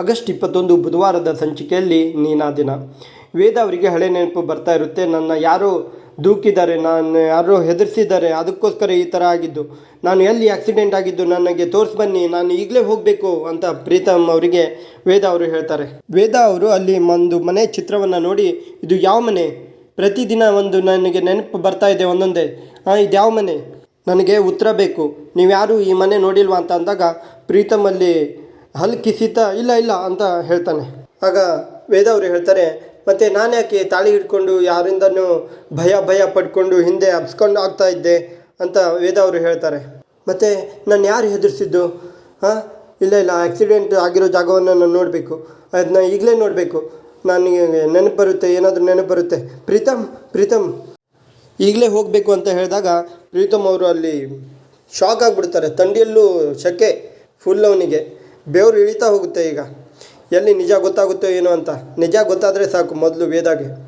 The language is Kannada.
ಆಗಸ್ಟ್ ಇಪ್ಪತ್ತೊಂದು ಬುಧವಾರದ ಸಂಚಿಕೆಯಲ್ಲಿ ನೀನಾ ದಿನ. ವೇದ ಅವರಿಗೆ ಹಳೆ ನೆನಪು ಬರ್ತಾ ಇರುತ್ತೆ. ನನ್ನ ಯಾರೋ ದೂಕಿದ್ದಾರೆ, ನಾನು ಯಾರೋ ಹೆದರಿಸಿದ್ದಾರೆ, ಅದಕ್ಕೋಸ್ಕರ ಈ ಥರ ಆಗಿದ್ದು. ನಾನು ಎಲ್ಲಿ ಆಕ್ಸಿಡೆಂಟ್ ಆಗಿದ್ದು ನನಗೆ ತೋರಿಸಿ ಬನ್ನಿ, ನಾನು ಈಗಲೇ ಹೋಗಬೇಕು ಅಂತ ಪ್ರೀತಮ್ ಅವರಿಗೆ ವೇದ ಅವರು ಹೇಳ್ತಾರೆ. ವೇದ ಅವರು ಅಲ್ಲಿ ಒಂದು ಮನೆ ಚಿತ್ರವನ್ನು ನೋಡಿ, ಇದು ಯಾವ ಮನೆ? ಪ್ರತಿದಿನ ಒಂದು ನನಗೆ ನೆನಪು ಬರ್ತಾ ಇದೆ ಒಂದೊಂದೇ. ಹಾಂ ಇದು ಯಾವ ಮನೆ? ನನಗೆ ಉತ್ತರ ಬೇಕು. ನೀವ್ಯಾರು ಈ ಮನೆ ನೋಡಿಲ್ವಾ ಅಂತ ಅಂದಾಗ ಪ್ರೀತಮ್ ಅಲ್ಲಿ ಹಲ್ ಕಿಸಿತ ಇಲ್ಲ ಇಲ್ಲ ಅಂತ ಹೇಳ್ತಾನೆ. ಆಗ ವೇದ ಅವರು ಹೇಳ್ತಾರೆ, ಮತ್ತು ನಾನು ಯಾಕೆ ತಾಳಿ ಹಿಡ್ಕೊಂಡು ಯಾರಿಂದನೂ ಭಯ ಭಯ ಪಡ್ಕೊಂಡು ಹಿಂದೆ ಹಬ್ಸ್ಕೊಂಡು ಆಗ್ತಾ ಇದ್ದೆ ಅಂತ ವೇದ ಅವರು ಹೇಳ್ತಾರೆ. ಮತ್ತು ನಾನು ಯಾರು ಹೆದರ್ಸಿದ್ದು? ಹಾಂ? ಇಲ್ಲ ಇಲ್ಲ ಆಕ್ಸಿಡೆಂಟ್ ಆಗಿರೋ ಜಾಗವನ್ನು ನಾನು ನೋಡಬೇಕು. ಅದನ್ನ ಈಗಲೇ ನೋಡಬೇಕು. ನನಗೆ ನೆನಪು ಬರುತ್ತೆ, ಏನಾದರೂ ನೆನಪು ಬರುತ್ತೆ. ಪ್ರೀತಮ್ ಪ್ರೀತಮ್ ಈಗಲೇ ಹೋಗಬೇಕು ಅಂತ ಹೇಳಿದಾಗ ಪ್ರೀತಮ್ ಅವರು ಅಲ್ಲಿ ಶಾಕ್ ಆಗಿಬಿಡ್ತಾರೆ. ತಂಡಿಯಲ್ಲೂ ಶಕೆ ಫುಲ್ ಅವನಿಗೆ. ಬೆವರು ಇಳಿತಾ ಹೋಗುತ್ತೆ ಈಗ. ಎಲ್ಲಿ ನಿಜ ಗೊತ್ತಾಗುತ್ತೋ ಏನೋ ಅಂತ. ನಿಜ ಗೊತ್ತಾದರೆ ಸಾಕು ಮೊದಲು ವೇದಾಗೆ.